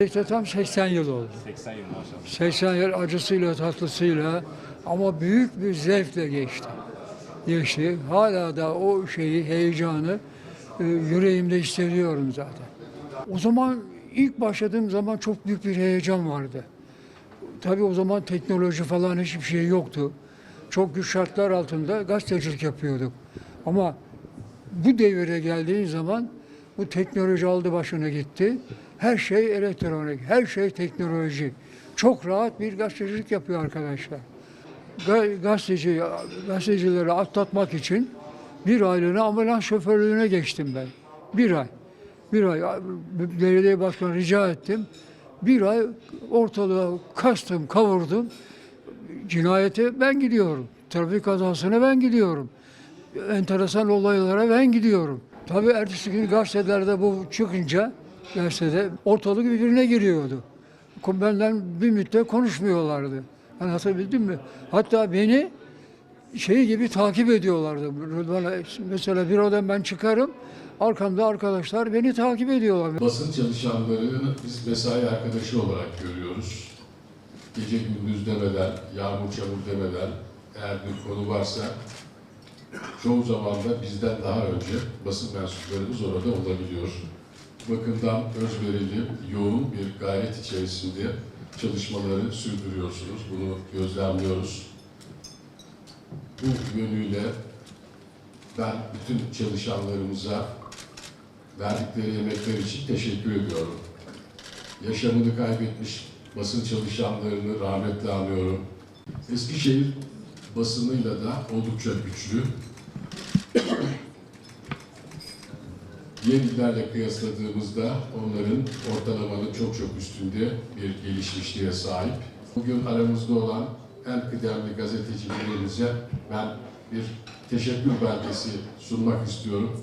İşte tam 80 yıl oldu. 80 yıl maşallah. 80 yıl acısıyla tatlısıyla ama büyük bir zevkle geçti. Geçti. Hala da o şeyi, heyecanı e, yüreğimde hissediyorum zaten. O zaman ilk başladığım zaman çok büyük bir heyecan vardı. Tabii o zaman teknoloji falan hiçbir şey yoktu. Çok güç şartlar altında gazetecilik yapıyorduk. Ama bu devire geldiğin zaman bu teknoloji aldı başına gitti. Her şey elektronik, her şey teknoloji. Çok rahat bir gazetecilik yapıyor arkadaşlar. Ga- Gazeteci, gazetecileri atlatmak için bir aylığına ambulans şoförlüğüne geçtim ben. Bir ay. Bir ay belediye başkanı rica ettim. Bir ay ortalığı kastım, kavurdum. Cinayete ben gidiyorum. Trafik kazasına ben gidiyorum enteresan olaylara ben gidiyorum. Tabii ertesi gün gazetelerde bu çıkınca gazetede ortalık birbirine giriyordu. Benden bir müddet konuşmuyorlardı. Anlatabildim mi? Hatta beni şey gibi takip ediyorlardı. Mesela bir odan ben çıkarım, arkamda arkadaşlar beni takip ediyorlar. Basın çalışanlarını biz mesai arkadaşı olarak görüyoruz. Gece gündüz demeden, yağmur çamur demeden eğer bir konu varsa çoğu zaman da bizden daha önce basın mensuplarımız orada olabiliyor. Bakımdan özverili, yoğun bir gayret içerisinde çalışmaları sürdürüyorsunuz. Bunu gözlemliyoruz. Bu yönüyle ben bütün çalışanlarımıza verdikleri emekler için teşekkür ediyorum. Yaşamını kaybetmiş basın çalışanlarını rahmetle anıyorum. Eskişehir basınıyla da oldukça güçlü. Diğer illerle kıyasladığımızda onların ortalamanın çok çok üstünde bir gelişmişliğe sahip. Bugün aramızda olan en kıdemli gazetecilerimize ben bir teşekkür belgesi sunmak istiyorum.